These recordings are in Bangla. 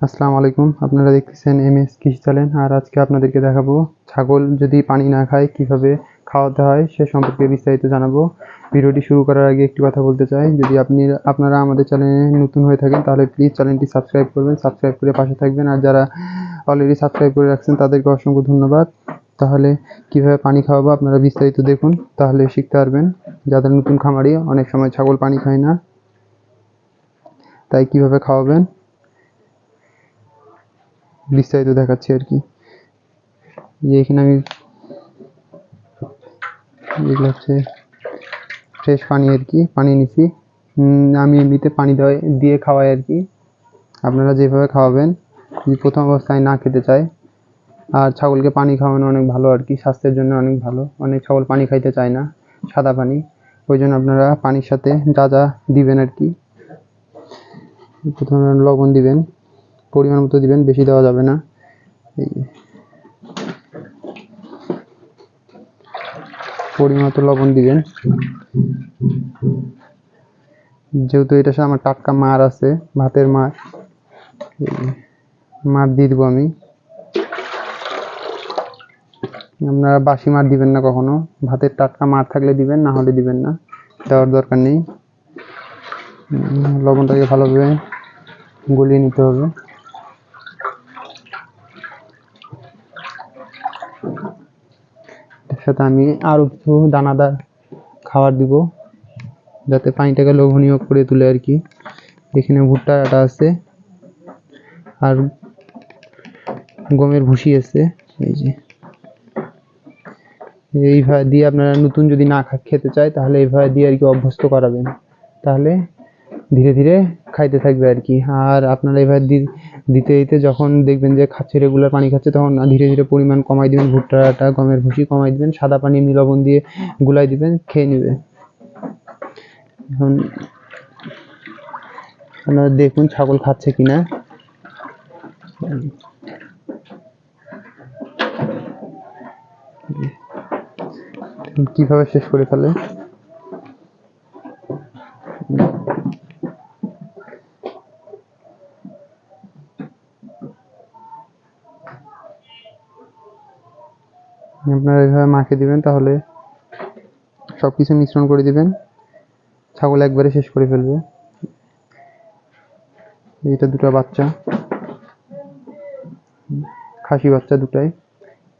আসসালামু আলাইকুম। আপনারা দেখতেছেন এম এস কৃষি চ্যানেল। আর আজকে আপনাদেরকে দেখাবো ছাগল যদি পানি না খায় কীভাবে খাওয়াতে হয় সে সম্পর্কে বিস্তারিত জানাব। ভিডিওটি শুরু করার আগে একটি কথা বলতে চাই। যদি আপনি, আপনারা আমাদের চ্যানেলে নতুন হয়ে থাকেন, তাহলে প্লিজ চ্যানেলটি সাবস্ক্রাইব করবেন সাবস্ক্রাইব করে পাশে থাকবেন। আর যারা অলরেডি সাবস্ক্রাইব করে রাখছেন, তাদেরকে অসংখ্য ধন্যবাদ। তাহলে কীভাবে পানি খাওয়াবো আপনারা বিস্তারিত দেখুন, তাহলে শিখতে পারবেন। যাদের নতুন খামারি, অনেক সময় ছাগল পানি খায় না। তাই কীভাবে খাওয়াবেন? বিস্তারিত দেখাচ্ছি আর কি। যে এখানে আমি এগুলো হচ্ছে ফ্রেশ পানি আর কি, পানি নিছি আমি এমনিতে পানি দেওয়া দিয়ে খাওয়াই আর কি। আপনারা যেভাবে খাওয়াবেন, যদি প্রথম অবস্থায় না খেতে চায়, আর ছাগলকে পানি খাওয়ানো অনেক ভালো আর কি, স্বাস্থ্যের জন্য অনেক ভালো। অনেক ছাগল পানি খাইতে চায় না, সাদা পানি। ওই জন্য আপনারা পানির সাথে যা যা দিবেন আর কি, প্রথমে লবণ দিবেন। পরিমাণ মতো দিবেন, বেশি দেওয়া যাবে না। পরিমাণ মতো লবণ দিবেন। যেহেতু এটা আমার টাটকা মার আছে, ভাতের মার মার দিয়ে দেবো আমি। আপনারা বাসি মার দিবেন না কখনো। ভাতের টাটকা মার থাকলে দিবেন, না হলে দিবেন না। দেওয়ার দরকার নেই। লবণটাকে ভালোভাবে গলিয়ে নিতে হবে এর সাথে আমি আরও কিছু দানাদার খাবার দিব, যাতে পানিটাকে লোভনীয় করে তুলে আর কি। এখানে ভুট্টা আটা আছে, আর গমের ভুসি আছে, এই যে। এইভাবে দিয়ে আপনারা নতুন যদি না খেতে চায়, তাহলে এইভাবে দিয়ে আর কি অভ্যস্ত করাবেন। তাহলে ধীরে ধীরে খাইতে থাকবে আর কি। আর আপনারা এবার দিতে দিতে যখন দেখবেন যে খাচ্ছে রেগুলার পানি খাচ্ছে, তখন ধীরে ধীরে পরিমাণ কমাই দিবেন। ভুট্টার আটা গমের ভুসি কমাই দিবেন, সাদা পানি এমনি দিয়ে গুলাই দিবেন, খেয়ে নেবে। এখন আপনারা দেখুন ছাগল খাচ্ছে কিনা। কীভাবে শেষ করে ফেলে? আপনারা এইভাবে মাখে দিবেন, তাহলে সব কিছু মিশ্রণ করে দিবেন। ছাগল একবারে শেষ করে ফেলবে। এইটা দুটো বাচ্চা। খাসি বাচ্চা দুটাই।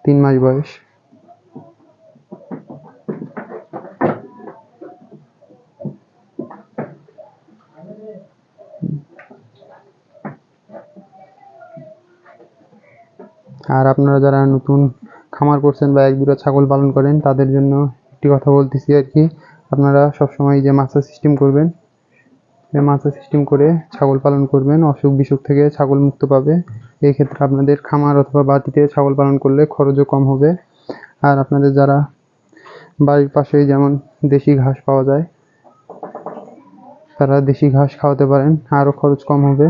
তিন মাস বয়স। আর আপনারা যারা নতুন খামার করছেন বা এক দুটো ছাগল পালন করেন, তাদের জন্য একটি কথা বলতেছি আর কি। আপনারা সবসময় যে মাছা সিস্টেম করবেন মাছা সিস্টেম করে ছাগল পালন করবেন, অসুখ বিসুখ থেকে ছাগল মুক্ত পাবে। এই ক্ষেত্রে আপনাদের খামার অথবা বাতিতে ছাগল পালন করলে খরচও কম হবে। আর আপনাদের যারা বাড়ির পাশেই যেমন দেশি ঘাস পাওয়া যায়, তারা দেশি ঘাস খাওয়াতে পারেন, আরও খরচ কম হবে।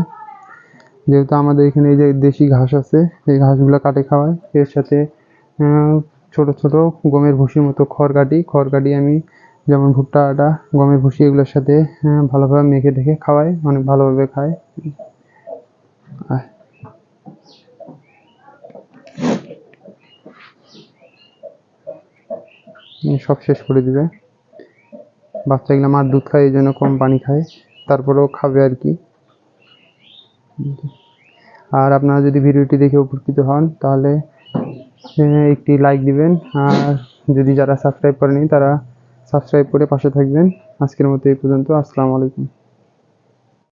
যেহেতু আমাদের এখানে এই যে দেশি ঘাস আছে, এই ঘাসগুলো কাটে খাওয়ায়, এর সাথে ছোট ছোট গমের ভুসির মতো খড় কাটি খড় কাটি আমি যেমন ভুট্টা আটা গমের ভুসি এগুলোর সাথে ভালোভাবে মেখে ঢেকে খাওয়াই, অনেক ভালোভাবে খায় সব শেষ করে দিবে। বাচ্চাগুলো মার দুধ খায়, এই জন্য কম পানি খায়, তারপরেও খাবে আর কি। আর আপনারা যদি ভিডিওটি দেখে উপকৃত হন, তাহলে একটি লাইক দিবেন। আর যদি যারা সাবস্ক্রাইব করেনি তারা সাবস্ক্রাইব করে পাশে থাকবেন। আজকের মতো এই পর্যন্ত। আসসালামু আলাইকুম।